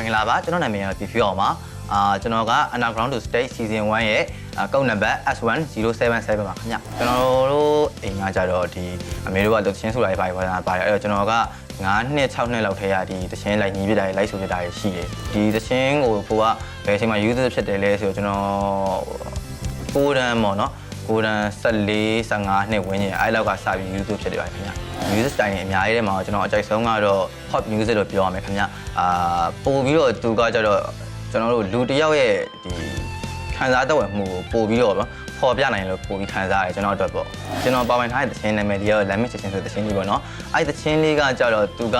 မင်္ဂလာပါကျွန်တော်နာမည်ကတော့ Pifu အောင်ပါအာကျွန်တော်က Underground to Stage Season 1ရဲ့အာကုတ်နံပါတ် S1077 ပါခင်ဗျကျွန်တော်တို့အိမ်ကကြတော့ဒီအမေတို့ကတချင်းဆိုတာတွေပါပါပါတယ်အဲ့တော့ကျွန်တော်က9နှစ်6နှစ်လောက်ထဲရဒီတချင်းလိုက်ညီးပြတာတွေလိုက်ဆိုပြတာတွေရှိတယ်ဒီတချင်းကိုကိုကဘယ်အချိန်မှာ user ဖြစ်တယ်လဲဆိုတော့ကျွန်တော်ကိုရန်ပေါ့နော် ကိုရန်14 15နှစ်ဝန်းကျင်အဲ့လောက်ကစပြီး user ဖြစ်တယ်ပါခင်ဗျ music style တွေအများကြီးထဲမှာကျွန်တော်အကြိုက်ဆုံးကတော့ pop music လို့ပြောရမယ်ခင်ဗျအာပို့ပြီးတော့သူကကြတော့ကျွန်တော်တို့လူတစ်ယောက်ရဲ့ဒီခံစားတဝက်မှုကိုပို့ပြီးတော့ပေါ်ပြနိုင်လို့ပို့ပြီးခံစားရတယ်ကျွန်တော်အတွက်ပေါ့ကျွန်တော်ပါဝင်ထားတဲ့သချင်းနာမည်လေးကတော့ Lemon Chicken ဆိုတဲ့သချင်းလေးပေါ့နော်အဲ့ဒီသချင်းလေးကကြတော့သူက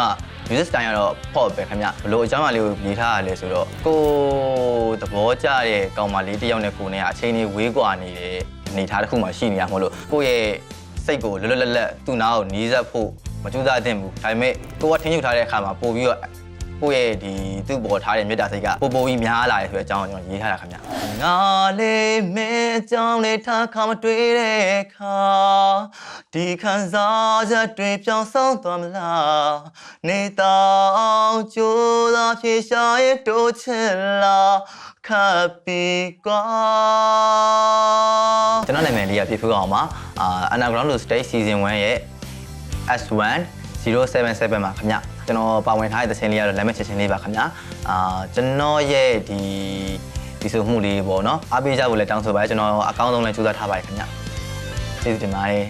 music style ကတော့ pop ပဲခင်ဗျဘလို့အကြောင်းအရာလေးကိုရေးထားရလဲဆိုတော့ကိုသဘောကျတဲ့ကောင်မလေးတစ်ယောက်နဲ့ကိုနဲ့အချိန်လေးဝေးကွာနေတဲ့ အနေအထားတစ်ခုမှရှိနေရမလို့ကိုယ့်ရဲ့စိတ်ကိုလွတ်လွတ်လပ်လပ်သူ့နားကိုနီးစပ်ဖို့မကြိုးစားသင့်ဘူးဒါပေမဲ့ကိုကထင်းယူထားတဲ့အခါမှာပို့ပြီးတော့ကိုယ့်ရဲ့ဒီသူ့ပေါ်ထားတဲ့မေတ္တာစိတ်ကပိုပိုကြီးများလာတယ်ဆိုတဲ့အကြောင်းကိုကျွန်တော်ရေးထားတာခင်ဗျငါလေးမင်းအကြောင်းလေးထားခါမတွေ့တဲ့အခါဒီခံစားချက်တွေပြောင်းဆုံးသွားမလားနေတောင်ကြိုးစားဖြေရှာရဲ့တိုးချင်လားခပ်ပြီးကွာကျွ န်တော်နာမည်လေးကပြည့်ဖူးအောင်ပါအာ Underground to Stage Season 1ရဲ့ S1 077ပါခင်ဗျကျွန်တော်ပါဝင်ထားတဲ့သင်းလေးကတော့လက်မချစ်ချင်းလေးပါခင်ဗျအာကျွန်တော်ရဲ့ဒီဒီဆိုမှုလေးပေါ့နော်အားပေးကြဖို့လည်းတောင်းဆိုပါတယ်ကျွန်တော်အကောင်းဆုံးလည်းကြိုးစားထားပါတယ်ခင်ဗျကျေးဇူးတင်ပါတယ်